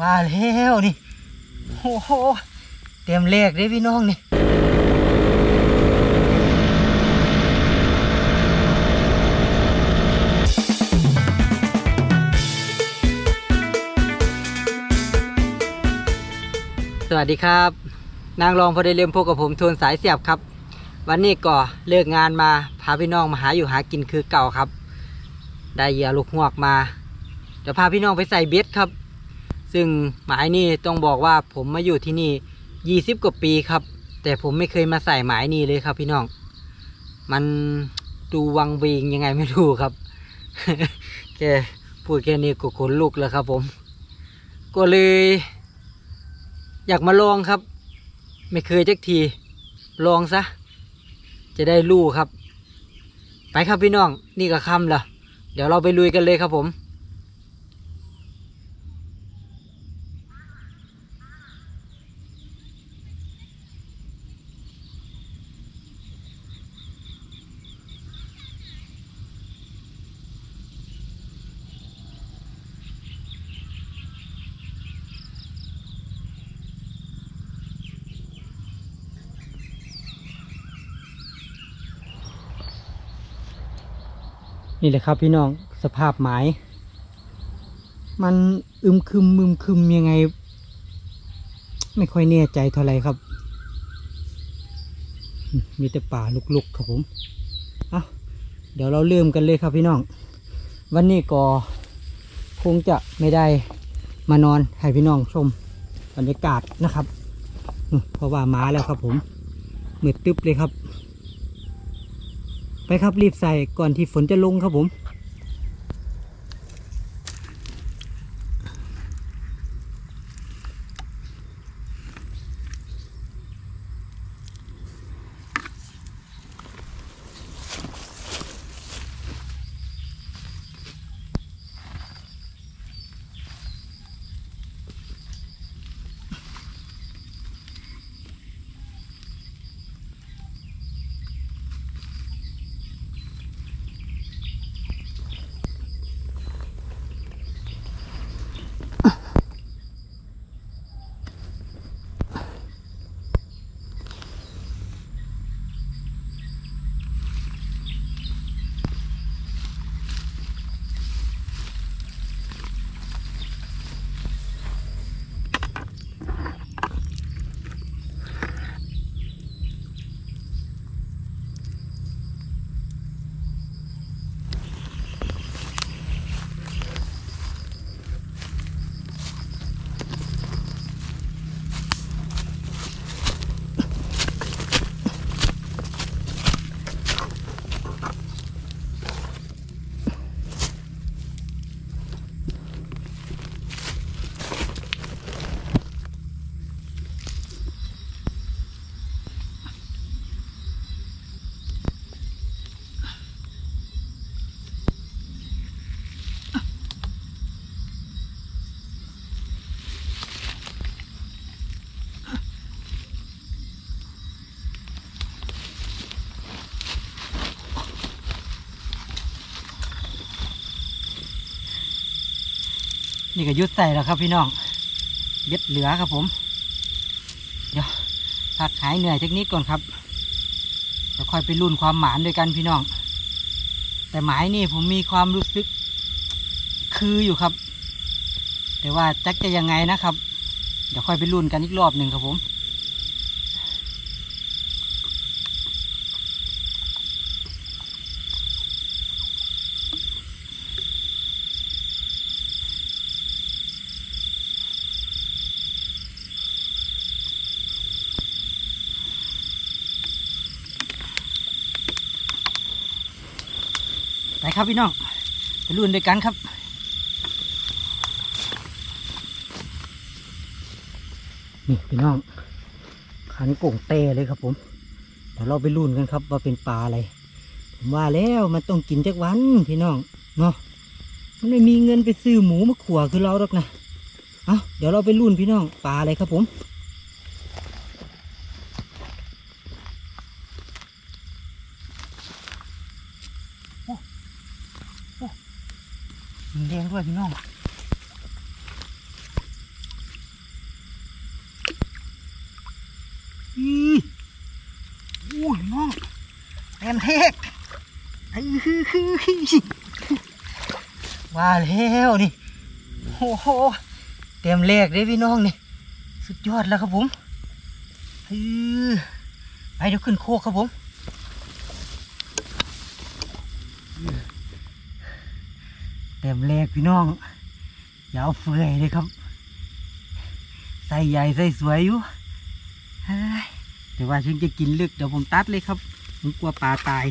ว่าแล้วนี่โอ้โหเต็มเลขเลยพี่น้องนี่สวัสดีครับ นางรองพอได้เรียมพบกับผมทวนสายเสียบครับ วันนี้ก็เลิกงานมาพาพี่น้องมาหาอยู่หากินคือเก่าครับ ได้เหยื่อลูกหวกมาเดี๋ยวพาพี่น้องไปใส่เบ็ดครับ ซึ่งหมายนี่ต้องบอกว่าผมมาอยู่ที่นี่ยี่สิบกว่าปีครับ แต่ผมไม่เคยมาใส่หมายนี่เลยครับพี่น้อง มันดูวังเวงยังไงไม่รู้ครับแค่พูดแค่นี้ก็ขนลุกแล้วครับผม ก็เลย อยากมาลองครับ ไม่เคยจักที ลองซะ จะได้รู้ครับ ไปครับพี่น้อง นี่ก็ค่ำแล้วเดี๋ยวเราไปลุยกันเลยครับผม นี่แหละครับพี่น้องสภาพหมาย มันอึมครึมมึมครึมยังไง ไม่ค่อยแน่ใจเท่าไหร่ครับ มีแต่ป่าลุกๆครับผมเอาเดี๋ยวเราเริ่มกันเลยครับพี่น้อง วันนี้ก็คงจะไม่ได้มานอนให้พี่น้องชมบรรยากาศนะครับเพราะว่ามาแล้วครับผมมืดตึ๊บเลยครับ ไปครับรีบใส่ก่อนที่ฝนจะลงครับผม นี่ก็ยุดใส่แล้วครับพี่น้องเบ็ดเหลือครับผม เดี๋ยวพักหายเหนื่อยเทคนิคก่อนครับเดี๋ยวค่อยไปรุ่นความหมานด้วยกันพี่น้อง แต่หมายนี่ผมมีความรู้สึกคืออยู่ครับ แต่ว่าจักจะยังไงนะครับ เดี๋ยวค่อยไปรุ่นกันอีกรอบหนึ่งครับผม ไปครับพี่น้องไปรุ่นด้วยกันครับนี่พี่น้องขันโก่งเตเลยครับ ผมเดี๋ยวเราไปรุ่นกันครับ ว่าเป็นปลาอะไรผมว่าแล้วมันต้องกินจักวันพี่น้องเนาะมันไม่มีเงินไปซื้อหมูมาขัวคือเราหรอกนะเอาเดี๋ยวเราไปรุ่นพี่น้องปลาอะไรครับผม ยพี่น้องอีอู้ยน้องแอนเทกไอ้ฮือฮือว่าแล้วนี่โอ้โหเต็มแรกเลยพี่น้องนี่ สุดยอดแล้วครับผมเออไปเดี๋ยวขึ้นโคกครับผม เต็มเลขพี่น้องยาวเฟื่อยเลยครับ ใส่ใหญ่ใส่สวยอยู่แต่ว่าฉันจะกินลึกเดี๋ยวผมตัดเลยครับ ผมกลัวปลาตาย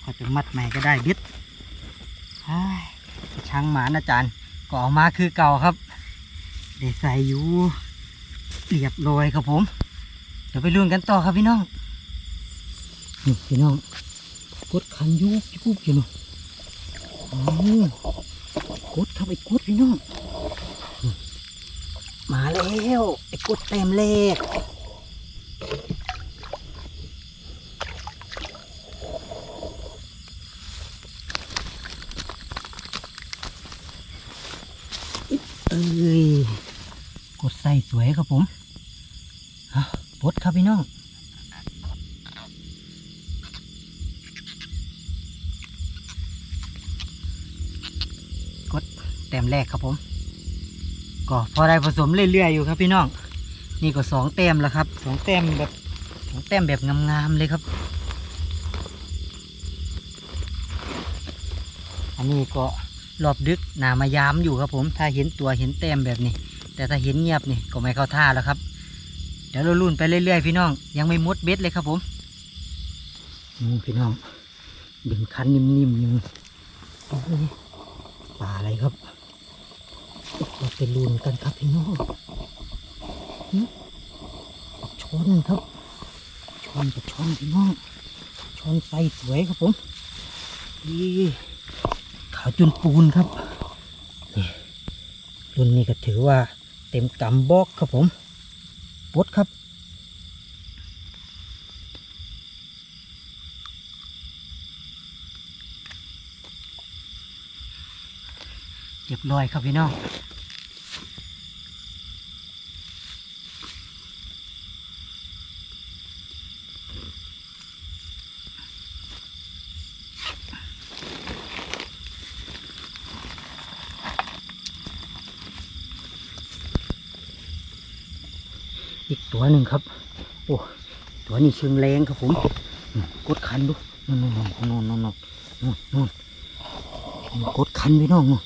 ขอจะมัดใหม่ก็ได้เบ็ดช่างหมานอาจารย์ก็ออกมาคือเก่าครับได้ใส่อยู่เรียบร้อยครับผม เดี๋ยวไปลุ้นกันต่อครับพี่น้อง นี่พี่น้อง กดคันยุบยุบอยู่เนาะอ๋อกดครับไอ้กดพี่น้องมาแล้วไอ้กดเต็มเลขเอ้ยกดใส่สวยครับผมฮะปดครับพี่น้อง แต้มแรกครับผม ก็พอได้ผสมเรื่อยๆอยู่ครับพี่น้อง นี่ก็สองแต้มแล้วครับสองแต้มแบบสองแต้มแบบงามๆเลยครับ อันนี้ก็รอบดึกหนามายามอยู่ครับผม ถ้าเห็นตัวเห็นแต้มแบบนี้ แต่ถ้าเห็นเงียบนี่ก็ไม่เข้าท่าแล้วครับ เดี๋ยวเราลุ่นไปเรื่อยๆพี่น้อง ยังไม่มดเบ็ดเลยครับผมนี่พี่น้องดึงคันนิ่มๆอยู่โอ้ยปลาอะไรครับ เราไปลุนกันครับพี่น้องชนครับชนกับชนพี่น้องชนใสสวยครับผมนี่ขาวจุนปูนครับนี่รุ่นนี้ก็ถือว่าเต็มกำบอกครับผมปดครับเรียบร้อยครับพี่น้อง ตัวหนึ่งครับ โอ้ตัวนี้เชิงแรงครับผมอืมกดคันดูนู่นนู่นนู่นนู่นนู่นนู่นนู่นนู่นกดคันพี่น้องนู่น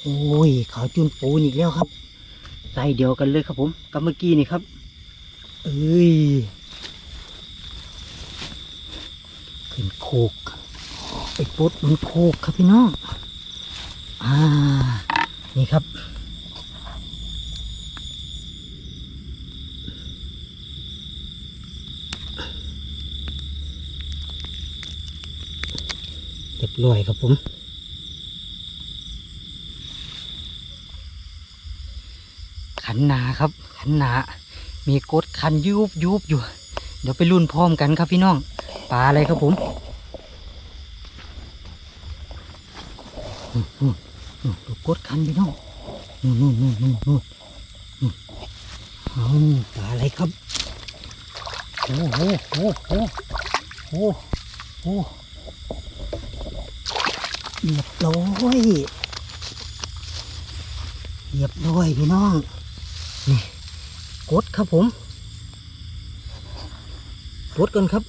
โอ้ยขาวจุนปูนอีกแล้วครับใส่เดียวกันเลยครับผมกับเมื่อกี้นี่ครับ เอ้ยขึ้นโคกไปปลดบนโคกครับพี่น้องอ่านี่ครับ เรียบร้อยครับผมขันนาครับ ขันนามีกดคันยุบยุบอยู่ เดี๋ยวไปรุ่นพร้อมกันครับพี่น้องปลาอะไรครับผมดูกดคันพี่น้องนู่นนู่นนู่นนู่นนู่นนู่นเอาปลาอะไรครับโอ้โหโอ้โหโอ้โห เรียบร้อยเรียบร้อยพี่น้อง นี่กดครับผมกดกันครับ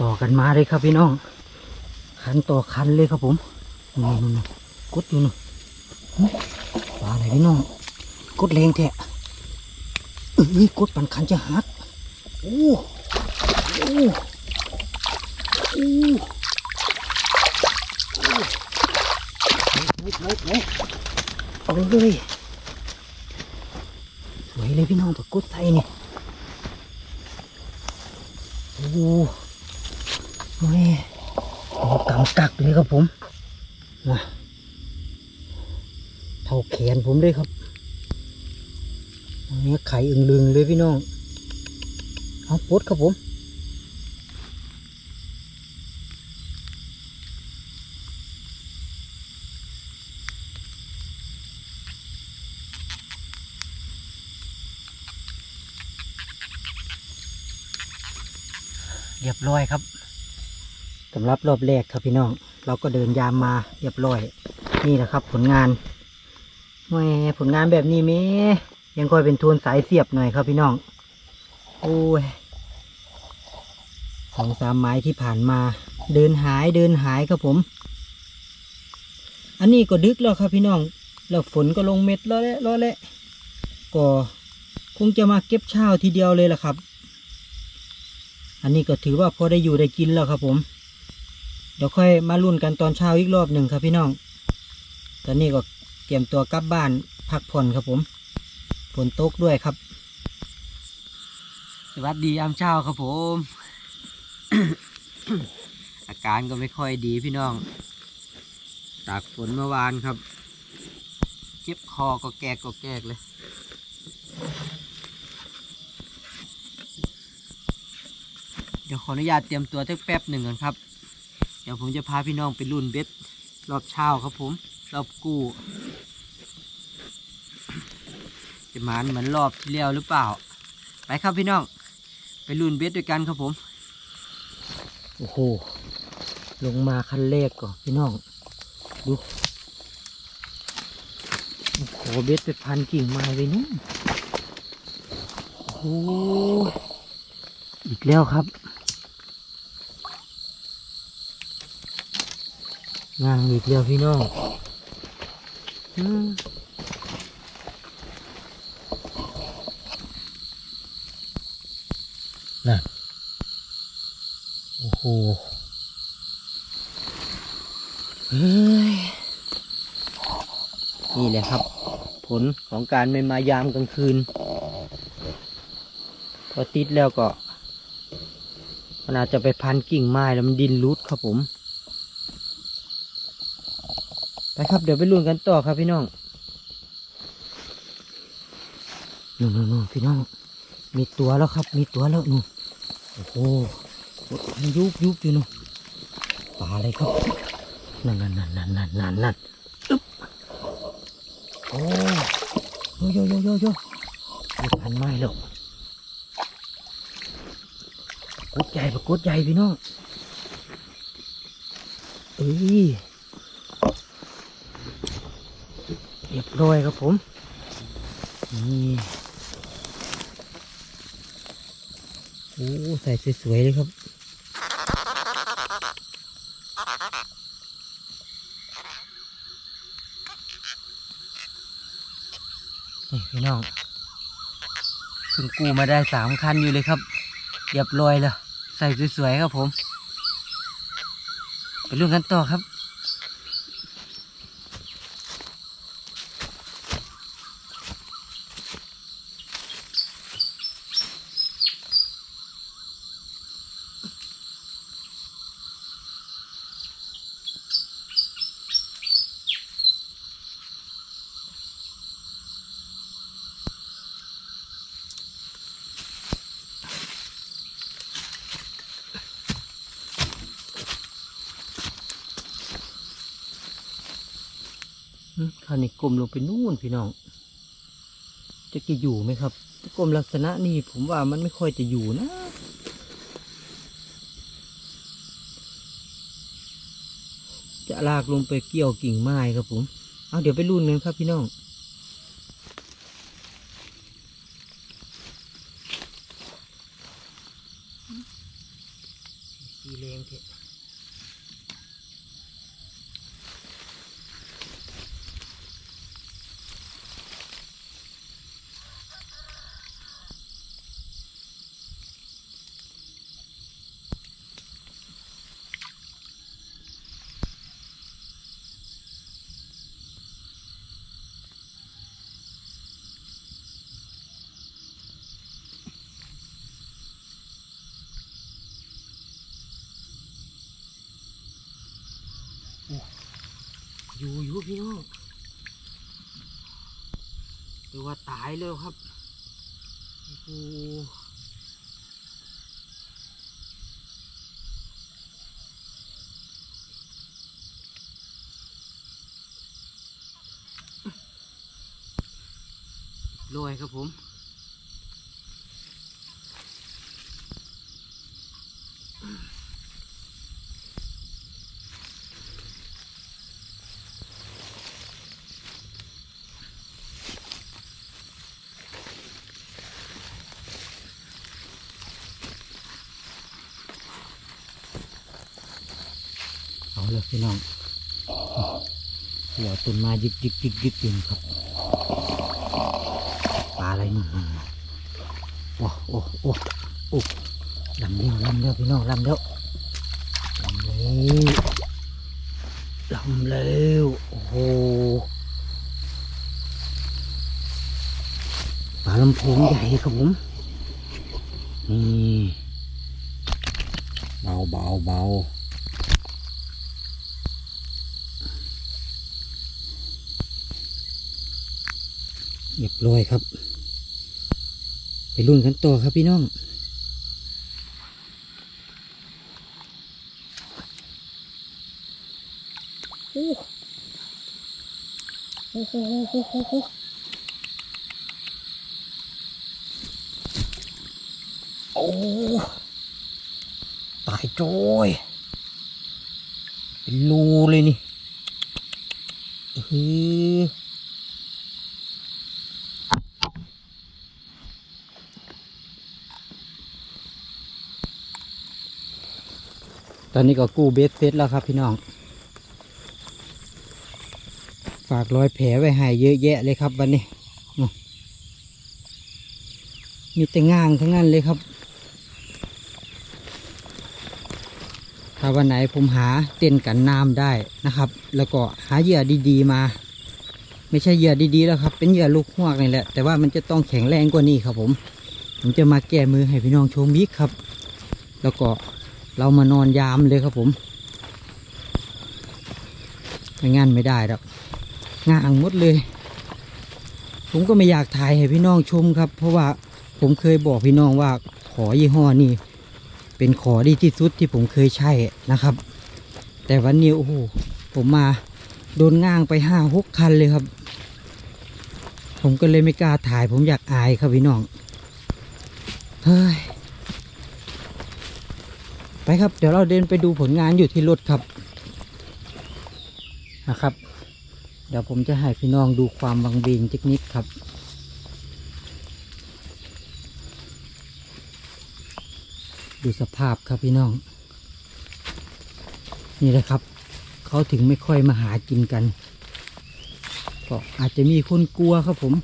ต่อกันมาเลยครับพี่น้อง คันต่อคันเลยครับผมนู่นนู่กดอยู่นู่น ปลาอะไรพี่น้องกดแรงแท้เอ้ยกดปันคันจะหักโอ้โอ้โอ้โอ้เฮ้ยเฮ้ยเฮ้ยเอาเลยสวยเลยพี่น้องตัวกดใส่เนี่ยโอ้โอ้ยเอากำกักเลยครับผมมา เข้าแขนผมเลยครับเนี้ยไข่อึงลึงเลยพี่น้อง เอาปดครับผมเรียบร้อยครับสำหรับรอบแรกครับพี่น้อง เราก็เดินยามมาเรียบร้อย นี่แหละครับผลงาน แหมผลงานแบบนี้แหมยังค่อยเป็นโทนสายเสียบหน่อยครับพี่น้อง โอ้ยสองสามไม้ที่ผ่านมา เดินหายเดินหายครับผม อันนี้ก็ดึกแล้วครับพี่น้อง แล้วฝนก็ลงเม็ดแล้วแหละแล้วแหละก็คงจะมาเก็บเช้าทีเดียวเลยล่ะครับ อันนี้ก็ถือว่าพอได้อยู่ได้กินแล้วครับผม เดี๋ยวค่อยมาลุ้นกันตอนเช้าอีกรอบหนึ่งครับพี่น้อง ตอนนี้ก็ เตรียมตัวกลับบ้านพักผ่อนครับผมฝนตกด้วยครับ สวัสดียามเช้าครับผม อาการก็ไม่ค่อยดีพี่น้อง ตากฝนเมื่อวานครับ เจ็บคอก็แกกก็แกกเลยเดี๋ยวขออนุญาตเตรียมตัวสักแป๊บหนึ่งก่อนครับ เดี๋ยวผมจะพาพี่น้องไปรุ่นเบ็ดรอบเช้าครับผม รอบกู้ จะหมานเหมือนรอบที่แล้วหรือเปล่า ไปครับพี่น้อง ไปรุนเบ็ดด้วยกันครับผม โอ้โห ลงมาคันแรกก่อนพี่น้อง ดูโอ้โหเบ็ดไปพันกิ่งไม้ไปนู่นโอ้โหอีกแล้วครับงานอีกแล้วพี่น้องอืม น่ะโอ้โหนี่แหละครับ ผลของการไม่มายามกลางคืน พอติดแล้วก็มันอาจจะไปพันกิ่งไม้แล้วมันดินรุดครับผมไปครับเดี๋ยวไปลุ้นกันต่อครับพี่น้องนู่นนู่นนู่นพี่น้อง มีตัวแล้วครับ มีตัวแล้วนู่น โอ้โหมันยุบยุบอยู่นู่นปลาอะไรครับ นั่นนั่นนั่นนั่นนั่นนั่นนั่นอึ๊บโอ้โยโยโยโยโยพันไม้แล้วกุดใหญ่ปะกุดใหญ่พี่น้องเอ้ยเรียบร้อยครับผมนี่ โอ้ใส่สวยๆเลยครับ นี่พี่น้องเพิ่งกูมาได้สามคันอยู่เลยครับเรียบร้อยแล้ว ใส่สวยๆครับผม ไปรุ่นกันต่อครับ อืมคราวนี้กลมลงไปนู่นพี่น้อง จะกี่อยู่ไหมครับกลมลักษณะนี้ผมว่ามันไม่ค่อยจะอยู่นะจะลากลงไปเกี่ยวกิ่งไม้ครับผม เอาเดี๋ยวไปรุ่นกันครับพี่น้องตีเลงเถอะ อยู่อยู่ พี่น้องหรือว่าตายแล้วครับโอ้โหลอยครับผม อ เลยพี่น้องหัว ต้นม้ยึกยึกยึกยึกอยู่ครับปลาอะไรนี่โอ้โอ้โอ้โอ้ลำเดียวลำเดียวพี่น้องลำเดียวลำเร็วลำเร็วโอ้โหปลาลำโพงใหญ่ครับผมนี่เบาเบาเบาเรียบร้อยครับ ไปรุ่นกันต่อครับพี่น้องโอ้โหโอ้โหโหโหโอ้ตายโจ้ยเป็นรูเลยนี่อื้หือ ตอนนี้ก็กู้เบสเซตแล้วครับพี่น้อง ฝากรอยแผลไว้ให้เยอะแยะเลยครับวันนี้มมีแต่ง่างทั้งนั้นเลยครับ ถ้าวันไหนผมหาเต้นกันน้ำได้นะครับ แล้วก็หาเหยื่อดีๆมา ไม่ใช่เหยื่อดีๆแล้วครับ เป็นเหยื่อลูกหวกนี่แหละ แต่ว่ามันจะต้องแข็งแรงกว่านี้ครับผม ผมจะมาแก้มือให้พี่น้องชมบิ๊กครับ แล้วก็ เรามานอนยามเลยครับผมไม่งั้นไม่ได้หรอกง่างหมดเลย ผมก็ไม่อยากถ่ายให้พี่น้องชมครับ เพราะว่าผมเคยบอกพี่น้องว่าขอยี่ห้อนี่เป็นขอดีที่สุดที่ผมเคยใช้นะครับ แต่วันนี้โอ้โหผมมาโดนง่างไปห้าหกคันเลยครับ ผมก็เลยไม่กล้าถ่าย ผมอยากอายครับพี่น้อง เฮ้ย ไปครับ เดี๋ยวเราเดินไปดูผลงานอยู่ที่รถครับนะครับ เดี๋ยวผมจะให้พี่น้องดูความบางเบงเทคนิคครับดูสภาพครับพี่น้อง นี่แหละครับ เขาถึงไม่ค่อยมาหากินกัน ก็อาจจะมีคนกลัวครับผม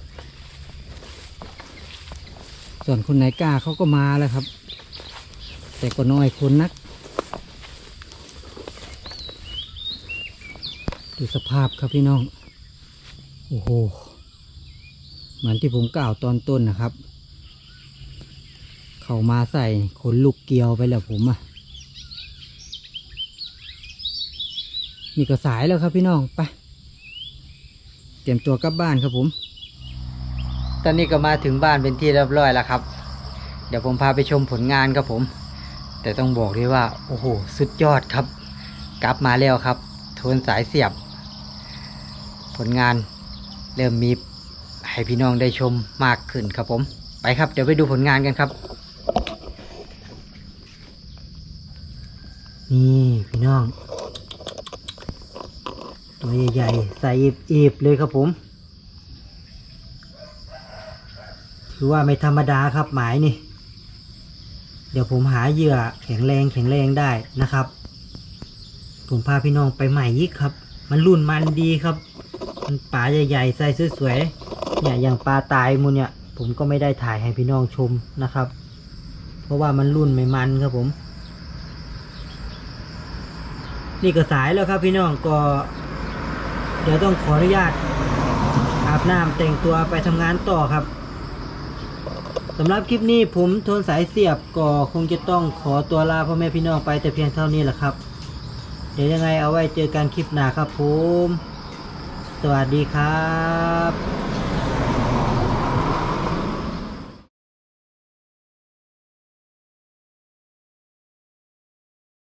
ส่วนคนไหนกล้าเขาก็มาแล้วครับ แต่ก็น้อยคนนักดูสภาพครับพี่น้อง โอ้โห เหมือนที่ผมกล่าวตอนต้นนะครับ เขามาใส่ขนลูกเกลียวไปแล้วผมอะนี่ก็สายแล้วครับพี่น้อง ไป เตรียมตัวกลับบ้านครับผม ตอนนี้ก็มาถึงบ้านเป็นที่เรียบร้อยแล้วครับ เดี๋ยวผมพาไปชมผลงานครับผม แต่ต้องบอกเลยว่า โอ้โห สุดยอดครับ กลับมาแล้วครับโทนสายเสียบ ผลงานเริ่มมีให้พี่น้องได้ชมมากขึ้นครับผม ไปครับ เดี๋ยวไปดูผลงานกันครับ นี่พี่น้อง ตัวใหญ่ๆใส่อีบๆเลยครับผม ถือว่าไม่ธรรมดาครับหมายนี่ เดี๋ยวผมหาเหยื่อแข็งแรงแข็งแรงได้นะครับ ผมพาพี่น้องไปใหม่ยิกครับ มันรุ่นมันดีครับ มันปลาใหญ่ๆใส่สวยๆเนี่ยอย่างปลาตายมูเนี่ย ผมก็ไม่ได้ถ่ายให้พี่น้องชมนะครับ เพราะว่ามันรุ่นไม่มันครับผม นี่ก็สายแล้วครับพี่น้องก็ เดี๋ยวต้องขออนุญาตอาบน้ำแต่งตัวไปทำงานต่อครับ สำหรับคลิปนี้ผมทนสายเสียบก็คงจะต้องขอตัวลาพ่อแม่พี่น้องไปแต่เพียงเท่านี้แหละครับ เดี๋ยวยังไงเอาไว้เจอกันคลิปหน้าครับผม สวัสดีครับ